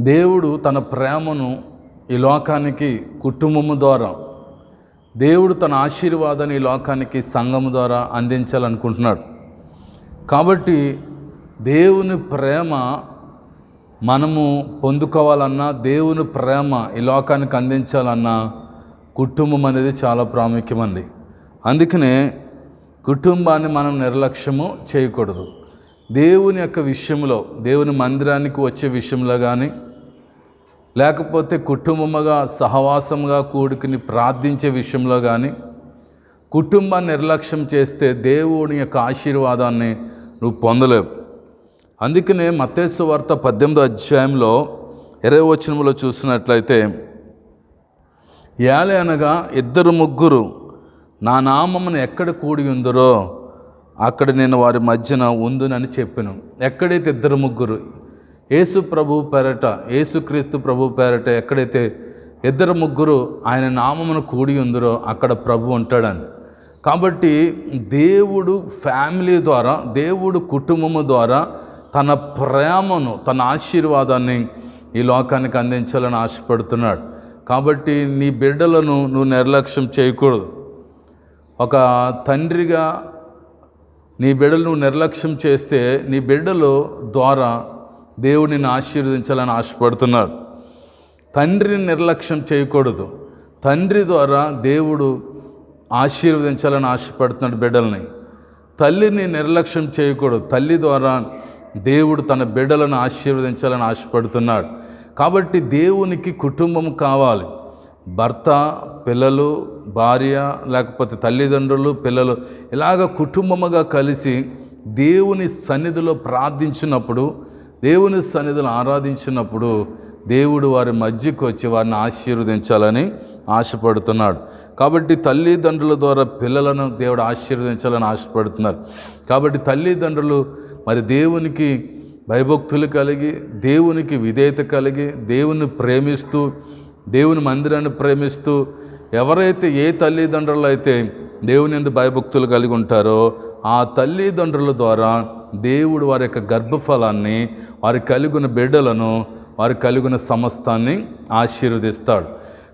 దేవుడు తన ప్రేమను ఈ లోకానికి కుటుంబము ద్వారా దేవుడు తన ఆశీర్వాదాన్ని ఈ లోకానికి సంఘము ద్వారా అందించాలనుకుంటున్నాడు. కాబట్టి దేవుని ప్రేమ మనము పొందుకోవాలన్నా దేవుని ప్రేమ ఈ లోకానికి అందించాలన్నా కుటుంబం అనేది చాలా ప్రాముఖ్యమండి. అందుకనే కుటుంబాన్ని మనం నిర్లక్ష్యము చేయకూడదు. దేవుని యొక్క విషయంలో దేవుని మందిరానికి వచ్చే విషయంలో కానీ లేకపోతే కుటుంబముగా సహవాసంగా కూడుకుని ప్రార్థించే విషయంలో కానీ కుటుంబాన్ని నిర్లక్ష్యం చేస్తే దేవుని యొక్క ఆశీర్వాదాన్ని నువ్వు పొందలేవు. అందుకనే మతేశ్వ వార్త పద్దెనిమిదో అధ్యాయంలో ఇరవై వచనంలో చూసినట్లయితే ఏలే అనగా ఇద్దరు ముగ్గురు నా నామమును ఎక్కడ కూడి ఉందరో అక్కడ నేను వారి మధ్యన ఉందునని చెప్పాను. ఎక్కడైతే ఇద్దరు ముగ్గురు యేసు ప్రభు పేరట యేసుక్రీస్తు ప్రభు పేరట ఎక్కడైతే ఇద్దరు ముగ్గురు ఆయన నామమును కూడి ఉందరో అక్కడ ప్రభు ఉంటాడని. కాబట్టి దేవుడు ఫ్యామిలీ ద్వారా దేవుడు కుటుంబము ద్వారా తన ప్రేమను తన ఆశీర్వాదాన్ని ఈ లోకానికి అందించాలని ఆశపడుతున్నాడు. కాబట్టి నీ బిడ్డలను నువ్వు నిర్లక్ష్యం చేయకూడదు. ఒక తండ్రిగా నీ బిడ్డలు నువ్వు నిర్లక్ష్యం చేస్తే నీ బిడ్డలు ద్వారా దేవుడిని ఆశీర్వదించాలని ఆశపడుతున్నాడు తండ్రిని నిర్లక్ష్యం చేయకూడదు. తండ్రి ద్వారా దేవుడు ఆశీర్వదించాలని ఆశపడుతున్నాడు బిడ్డల్ని. తల్లిని నిర్లక్ష్యం చేయకూడదు. తల్లి ద్వారా దేవుడు తన బిడ్డలను ఆశీర్వదించాలని ఆశపడుతున్నాడు. కాబట్టి దేవునికి కుటుంబం కావాలి. భర్త పిల్లలు భార్య లేకపోతే తల్లిదండ్రులు పిల్లలు ఇలాగ కుటుంబముగా కలిసి దేవుని సన్నిధిలో ప్రార్థించినప్పుడు దేవుని సన్నిధిలో ఆరాధించినప్పుడు దేవుడు వారి మధ్యకు వచ్చి వారిని ఆశీర్వదించాలని ఆశపడుతున్నాడు. కాబట్టి తల్లిదండ్రుల ద్వారా పిల్లలను దేవుడు ఆశీర్వదించాలని ఆశపడుతున్నారు. కాబట్టి తల్లిదండ్రులు మరి దేవునికి భయభక్తులు కలిగి దేవునికి విధేయత కలిగి దేవుని ప్రేమిస్తూ దేవుని మందిరాన్ని ప్రేమిస్తూ ఎవరైతే ఏ తల్లిదండ్రులు అయితే దేవుని ఎందు భయభక్తులు కలిగి ఉంటారో ఆ తల్లిదండ్రుల ద్వారా దేవుడు వారి యొక్క గర్భఫలాన్ని వారి కలిగిన బిడ్డలను వారి కలిగిన సమస్తాన్ని ఆశీర్వదిస్తాడు.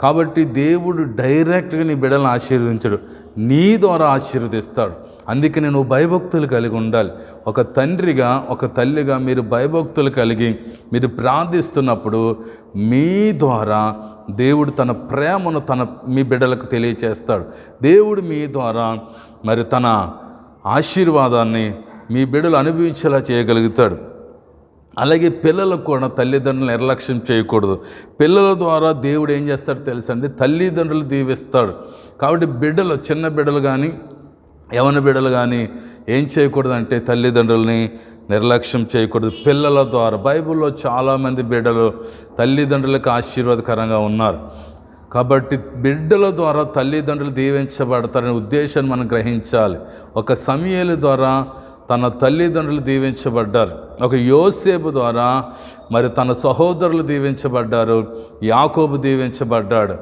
కాబట్టి దేవుడు డైరెక్ట్గా నీ బిడ్డలను ఆశీర్వదించడు. నీ ద్వారా ఆశీర్వదిస్తాడు. అందుకని నువ్వు భయభక్తులు కలిగి ఉండాలి. ఒక తండ్రిగా ఒక తల్లిగా మీరు భయభక్తులు కలిగి మీరు ప్రార్థిస్తున్నప్పుడు మీ ద్వారా దేవుడు తన ప్రేమను తన మీ బిడ్డలకు తెలియచేస్తాడు. దేవుడు మీ ద్వారా మరి తన ఆశీర్వాదాన్ని మీ బిడ్డలు అనుభవించేలా చేయగలుగుతాడు. అలాగే పిల్లలకు కూడా తల్లిదండ్రులు నిర్లక్ష్యం చేయకూడదు. పిల్లల ద్వారా దేవుడు ఏం చేస్తాడో తెలుసండి? తల్లిదండ్రులు దీవిస్తాడు. కాబట్టి బిడ్డలు చిన్న బిడ్డలు కానీ యవన బిడ్డలు కానీ ఏం చేయకూడదంటే తల్లిదండ్రులని నిర్లక్ష్యం చేయకూడదు. పిల్లల ద్వారా బైబిల్లో చాలామంది బిడ్డలు తల్లిదండ్రులకు ఆశీర్వాదకరంగా ఉన్నారు. కాబట్టి బిడ్డల ద్వారా తల్లిదండ్రులు దీవించబడతారనే ఉద్దేశాన్ని మనం గ్రహించాలి. ఒక సమయాల ద్వారా తన తల్లిదండ్రులు దీవించబడ్డారు. ఒక యోసేపు ద్వారా మరి తన సహోదరులు దీవించబడ్డారు యాకోబు దీవించబడ్డాడు.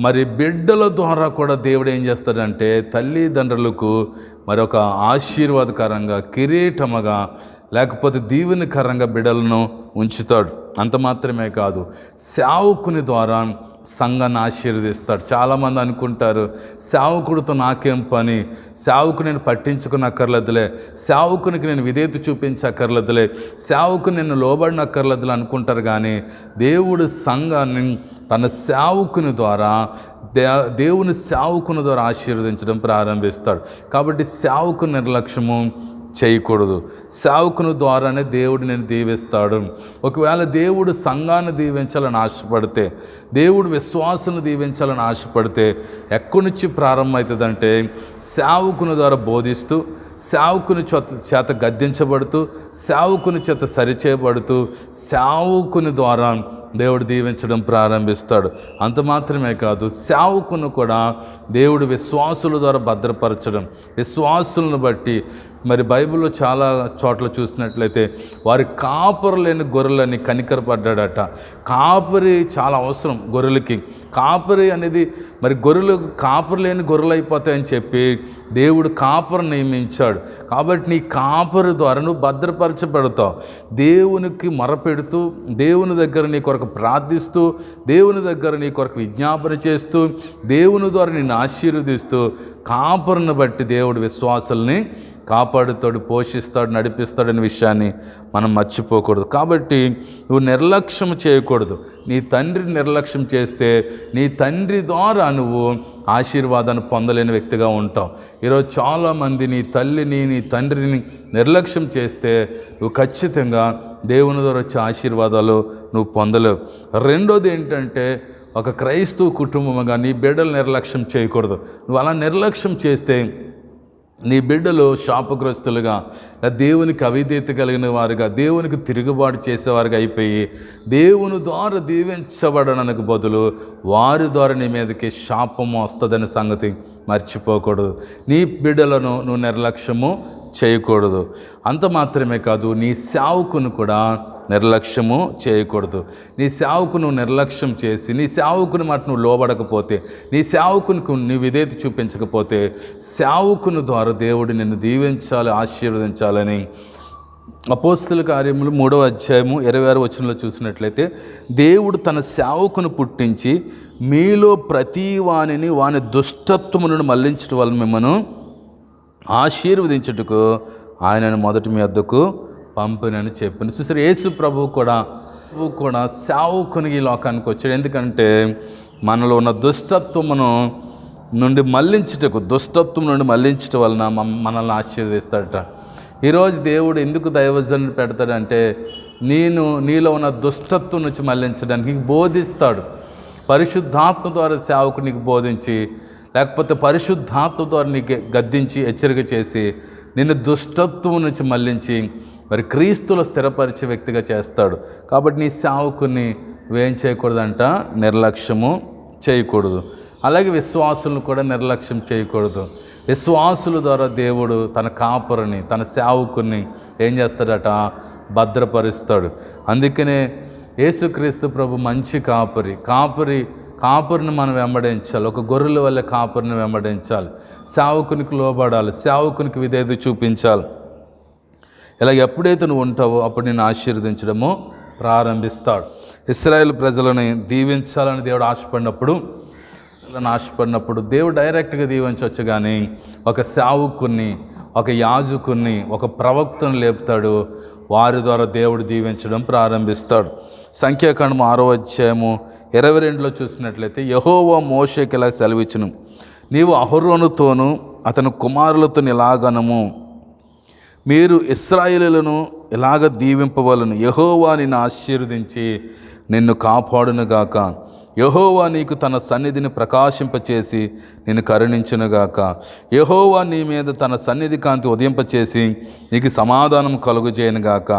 మరి బిడ్డల ద్వారా కూడా దేవుడు ఏం చేస్తాడంటే తల్లిదండ్రులకు మరి ఒక ఆశీర్వాదకరంగా కిరీటముగా లేకపోతే దీవెనకరంగా బిడ్డలను ఉంచుతాడు. అంత మాత్రమే కాదు సేవకుని ద్వారా సంఘాన్ని ఆశీర్వదిస్తాడు చాలామంది అనుకుంటారు సేవకుడితో నాకేం పని? సేవకు నేను పట్టించుకునక్కర్లేదులే. సేవకునికి నేను విధేయత చూపించక్కర్లేదులే. సేవకు నేను లోబడినక్కర్లేదులే అనుకుంటారు కానీ దేవుడు సంఘాన్ని తన సేవకుని ద్వారా దే దేవుని సేవకుని ద్వారా ఆశీర్వదించడం ప్రారంభిస్తాడు. కాబట్టి సేవకు నిర్లక్ష్యము చేయకూడదు. సేవకుని ద్వారానే దేవుడు నేను దీవిస్తాడు. ఒకవేళ దేవుడు సంఘాన్ని దీవించాలని ఆశపడితే దేవుడు విశ్వాసాన్ని దీవించాలని ఆశపడితే ఎక్కడి నుంచి ప్రారంభమవుతుందంటే సేవకుని ద్వారా బోధిస్తూ సేవకుని చేత చేత గద్దించబడుతూ సేవకుని చేత సరిచేయబడుతూ సేవకుని ద్వారా దేవుడు దీవించడం ప్రారంభిస్తాడు. అంత మాత్రమే కాదు సేవకును కూడా దేవుడు విశ్వాసుల ద్వారా భద్రపరచడం. విశ్వాసులను బట్టి మరి బైబిల్లో చాలా చోట్ల చూసినట్లయితే వారి కాపురు లేని గొర్రెలని కనికరపడ్డాడట. కాపరి చాలా అవసరం గొర్రెలకి. కాపరి అనేది మరి గొర్రెలు కాపురు లేని గొర్రెలు అయిపోతాయని చెప్పి దేవుడు కాపరు నియమించాడు. కాబట్టి నీ కాపరు ద్వారా నువ్వు భద్రపరచబడతావు. దేవునికి మొరపెడుతూ దేవుని దగ్గర నీ కొరకు ప్రార్థిస్తూ దేవుని దగ్గర నీ కొరకు విజ్ఞాపన చేస్తూ దేవుని ద్వారా నిన్ను ఆశీర్వదిస్తూ కాపరును బట్టి దేవుడు విశ్వాసుల్ని కాపాడుతాడు పోషిస్తాడు నడిపిస్తాడనే విషయాన్ని మనం మర్చిపోకూడదు. కాబట్టి నువ్వు నిర్లక్ష్యం చేయకూడదు. నీ తండ్రిని నిర్లక్ష్యం చేస్తే నీ తండ్రి ద్వారా నువ్వు ఆశీర్వాదాన్ని పొందలేని వ్యక్తిగా ఉంటావు. ఈరోజు చాలామంది నీ తల్లిని నీ తండ్రిని నిర్లక్ష్యం చేస్తే నువ్వు ఖచ్చితంగా దేవుని ద్వారా వచ్చే ఆశీర్వాదాలు నువ్వు పొందలేవు. రెండోది ఏంటంటే ఒక క్రైస్తవ కుటుంబంగా నీ బిడ్డలు నిర్లక్ష్యం చేయకూడదు. నువ్వు అలా నిర్లక్ష్యం చేస్తే నీ బిడ్డలు శాపగ్రస్తులుగా దేవునికి అవిధేత కలిగిన వారుగా దేవునికి తిరుగుబాటు చేసేవారుగా అయిపోయి దేవుని ద్వారా దీవించబడడానికి బదులు వారి ద్వారా నీ మీదకి శాపము వస్తుందనే సంగతి మర్చిపోకూడదు. నీ బిడ్డలను నువ్వు నిర్లక్ష్యము చేయకూడదు. అంత మాత్రమే కాదు నీ సేవకును కూడా నిర్లక్ష్యము చేయకూడదు. నీ సేవకును నిర్లక్ష్యం చేసి నీ సేవకుని మాట నువ్వు లోబడకపోతే నీ సేవకునికి నీ విధేత చూపించకపోతే సేవకుని ద్వారా దేవుడు నిన్ను దీవించాలి ఆశీర్వదించాలని. అపోస్తుల కార్యములు మూడవ అధ్యాయము ఇరవై ఆరు వచనంలో చూసినట్లయితే దేవుడు తన సేవకును పుట్టించి మీలో ప్రతి వానిని వాని దుష్టత్వములను మళ్ళించడం వల్ల మిమ్మను ఆశీర్వదించుటకు ఆయనను మొదటి మీ వద్దకు పంపినని చెప్పింది చూసారు యేసు ప్రభు కూడా ప్రభు కూడా సేవకుని ఈ లోకానికి వచ్చాడు. ఎందుకంటే మనలో ఉన్న దుష్టత్వమును నుండి మళ్ళించుటకు దుష్టత్వం నుండి మళ్ళించటం వలన మనల్ని ఆశీర్వదిస్తాడట. ఈరోజు దేవుడు ఎందుకు దైవజనుడు పెడతాడంటే నేను నీలో ఉన్న దుష్టత్వం నుంచి మళ్ళించడానికి బోధిస్తాడు. పరిశుద్ధాత్మ ద్వారా సేవకు నీకు బోధించి లేకపోతే పరిశుద్ధాత్మ ద్వారా నీకు గద్దించి హెచ్చరిక చేసి నిన్ను దుష్టత్వం నుంచి మళ్ళించి మరి క్రీస్తులో స్థిరపరిచే వ్యక్తిగా చేస్తాడు. కాబట్టి నీ సేవకుని వేం చేయకూడదంట? నిర్లక్ష్యము చేయకూడదు. అలాగే విశ్వాసులను కూడా నిర్లక్ష్యం చేయకూడదు. విశ్వాసుల ద్వారా దేవుడు తన కాపురని తన సేవకుని ఏం చేస్తాడట? భద్రపరుస్తాడు. అందుకనే యేసుక్రీస్తు ప్రభు మంచి కాపరి. కాపరి కాపురిని మనం వెంబడించాలి. ఒక గొర్రెల వల్ల కాపురిని వెంబడించాలి. సేవకునికి లోబడాలి. సేవకునికి విధేయత చూపించాలి. ఇలా ఎప్పుడైతే నువ్వు ఉంటావో అప్పుడు నేను ఆశీర్వదించడము ప్రారంభిస్తాడు. ఇస్రాయేల్ ప్రజలని దీవించాలని దేవుడు ఆశపడినప్పుడు ఆశపడినప్పుడు దేవుడు డైరెక్ట్గా దీవించవచ్చు కానీ ఒక సేవకుని ఒక యాజకుని ఒక ప్రవక్తను లేపుతాడు. వారి ద్వారా దేవుడు దీవించడం ప్రారంభిస్తాడు. సంఖ్యాకాండము ఆరో అధ్యాయము ఇరవై రెండులో చూసినట్లయితే యహోవా మోషకి ఇలా సెలవిచ్చును. నీవు అహరోనుతోనూ అతని కుమారులతో ఇలాగనము. మీరు ఇస్రాయిలులను ఇలాగ దీవింపవలను. యహోవా నిన్ను ఆశీర్వదించి నిన్ను కాపాడునుగాక. యహోవా నీకు తన సన్నిధిని ప్రకాశింపచేసి నేను కరుణించునుగాక. యహోవా నీ మీద తన సన్నిధి కాంతి ఉదయింపచేసి నీకు సమాధానం కలుగుజేయనుగాక.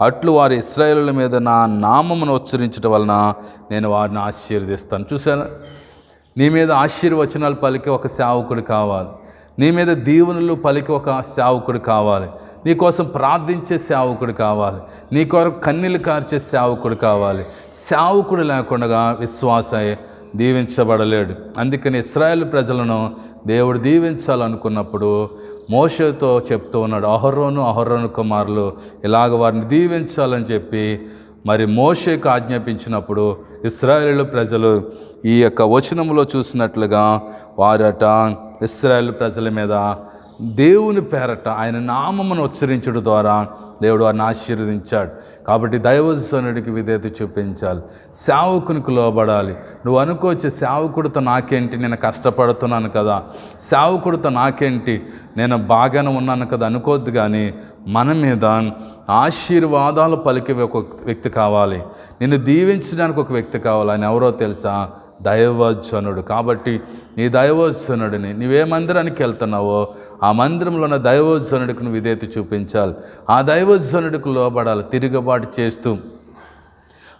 అట్లు వారి ఇస్రాయేలుల మీద నా నామమును ఉచ్చరించడం వలన నేను వారిని ఆశీర్వదిస్తాను. చూసారా నీ మీద ఆశీర్వచనాలు పలికి ఒక సేవకుడు కావాలి. నీ మీద దీవెనలు పలికి ఒక సేవకుడు కావాలి. నీ కోసం ప్రార్థించే సేవకుడు కావాలి. నీ కొరకు కన్నీళ్ళు కార్చే సేవకుడు కావాలి. సేవకుడు లేకుండా విశ్వాసే దీవించబడలేడు. అందుకని ఇస్రాయేల్ ప్రజలను దేవుడు దీవించాలనుకున్నప్పుడు మోషతో చెప్తూ ఉన్నాడు అహరోను అహరోను కుమారులు ఇలాగ వారిని దీవించాలని చెప్పి మరి మోషేకు ఆజ్ఞాపించినప్పుడు ఇస్రాయేల్ ప్రజలు ఈ యొక్క వచనంలో చూసినట్లుగా వారట ఇస్రాయేల్ ప్రజల మీద దేవుని పేరట ఆయన నామమును ఉచ్చరించడం ద్వారా దేవుడు వారిని ఆశీర్వదించాడు. కాబట్టి దైవజనుడికి విధేయత చూపించాలి. సేవకునికి లోబడాలి. నువ్వు అనుకోవచ్చు సేవకుడితో నాకేంటి? నేను కష్టపడుతున్నాను కదా. సేవకుడితో నాకేంటి? నేను బాగానే ఉన్నాను కదా అనుకోవద్దు కానీ మన మీద ఆశీర్వాదాలు పలికే ఒక వ్యక్తి కావాలి. నిన్ను దీవించడానికి ఒక వ్యక్తి కావాలి ఆయన ఎవరో తెలుసా? దైవజనుడు. కాబట్టి నీ దైవజనుడిని నీవే మందిరానికి వెళ్తున్నావో ఆ మందిరంలో ఉన్న దైవోజనుడికి నువ్వు విధేయత చూపించాలి. ఆ దైవోజనుడికి లోబడాలి తిరుగుబాటు చేస్తూ.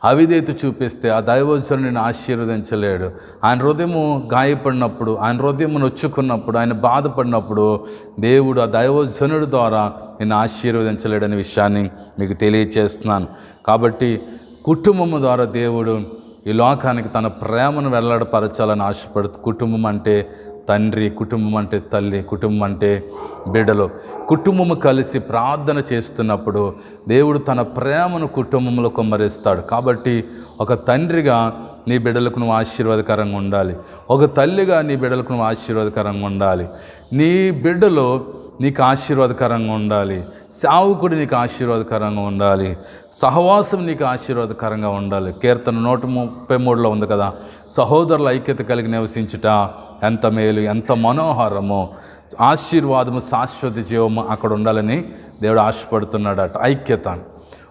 అవిధేయత చూపిస్తే ఆ దైవజనుడిని ఆశీర్వదించలేడు. ఆయన హృదయము గాయపడినప్పుడు ఆయన హృదయం నొచ్చుకున్నప్పుడు ఆయన బాధపడినప్పుడు దేవుడు ఆ దైవజనుడి ద్వారా నేను ఆశీర్వదించలేడనే విషయాన్ని మీకు తెలియచేస్తున్నాను. కాబట్టి కుటుంబము ద్వారా దేవుడు ఈ లోకానికి తన ప్రేమను వెల్లడపరచాలని ఆశపడుతూ కుటుంబం అంటే తండ్రి కుటుంబం అంటే తల్లి కుటుంబం అంటే బిడ్డలు. కుటుంబము కలిసి ప్రార్థన చేస్తున్నప్పుడు దేవుడు తన ప్రేమను కుటుంబంలో కుమ్మరిస్తాడు. కాబట్టి ఒక తండ్రిగా నీ బిడ్డలకు నువ్వు ఆశీర్వాదకరంగా ఉండాలి. ఒక తల్లిగా నీ బిడ్డలకు నువ్వు ఆశీర్వాదకరంగా ఉండాలి. నీ బిడ్డలు నీకు ఆశీర్వాదకరంగా ఉండాలి. సావుకుడు నీకు ఆశీర్వాదకరంగా ఉండాలి. సహవాసం నీకు ఆశీర్వాదకరంగా ఉండాలి. కీర్తన నూట ముప్పై మూడులో ఉంది కదా సహోదరుల ఐక్యత కలిగి నివసించుట ఎంత మేలు ఎంత మనోహరమో. ఆశీర్వాదము శాశ్వత జీవము అక్కడ ఉండాలని దేవుడు ఆశపడుతున్నాడట. ఐక్యత.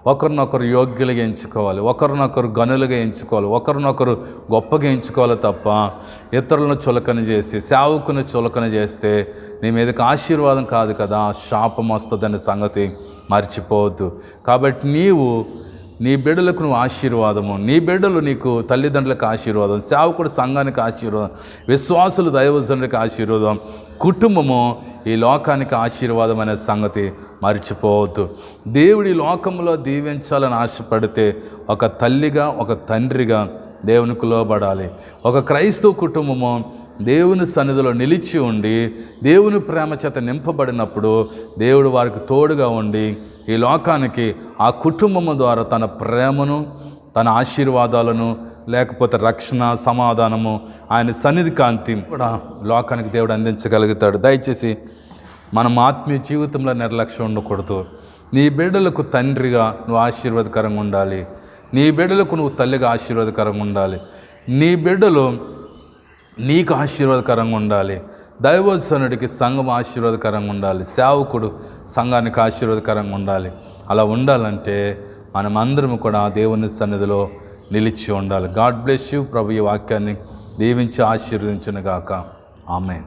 ఒకరినొకరు యోగ్యులుగా ఎంచుకోవాలి ఒకరినొకరు గనులుగా ఎంచుకోవాలి ఒకరినొకరు గొప్పగా ఎంచుకోవాలి తప్ప ఇతరులను చులకన చేసి సేవకుని చులకన చేస్తే నీ మీదకి ఆశీర్వాదం కాదు కదా శాపం వస్తుందనే సంగతి మర్చిపోవద్దు. కాబట్టి నీవు నీ బిడ్డలకు నువ్వు ఆశీర్వాదము నీ బిడ్డలు నీకు తల్లిదండ్రులకు ఆశీర్వాదం సేవకుడు సంఘానికి ఆశీర్వాదం విశ్వాసులు దైవజనులకు ఆశీర్వాదం కుటుంబము ఈ లోకానికి ఆశీర్వాదం అనే సంగతి మర్చిపోవద్దు. దేవుడి లోకంలో దీవించాలని ఆశపడితే ఒక తల్లిగా ఒక తండ్రిగా దేవునికి లోబడాలి ఒక క్రైస్తవ కుటుంబము దేవుని సన్నిధిలో నిలిచి ఉండి దేవుని ప్రేమ చేత నింపబడినప్పుడు దేవుడు వారికి తోడుగా ఉండి ఈ లోకానికి ఆ కుటుంబము ద్వారా తన ప్రేమను తన ఆశీర్వాదాలను లేకపోతే రక్షణ సమాధానము ఆయన సన్నిధి కాంతి కూడా లోకానికి దేవుడు అందించగలుగుతాడు. దయచేసి మనం ఆత్మీయ జీవితంలో నిర్లక్ష్యం ఉండకూడదు. నీ బిడ్డలకు తండ్రిగా నువ్వు ఆశీర్వాదకరంగా ఉండాలి. నీ బిడ్డలకు నువ్వు తల్లిగా ఆశీర్వాదకరంగా ఉండాలి. నీ బిడ్డలు నీకు ఆశీర్వాదకరంగా ఉండాలి. దైవోత్సనుడికి సంఘం ఆశీర్వాదకరంగా ఉండాలి. సేవకుడు సంఘానికి ఆశీర్వాదకరంగా ఉండాలి. అలా ఉండాలంటే మనమందరం కూడా దేవుని సన్నిధిలో నిలిచి ఉండాలి. God bless you. ప్రభు ఈ వాక్యాన్ని దీవించి ఆశీర్వదించును గాక ఆమె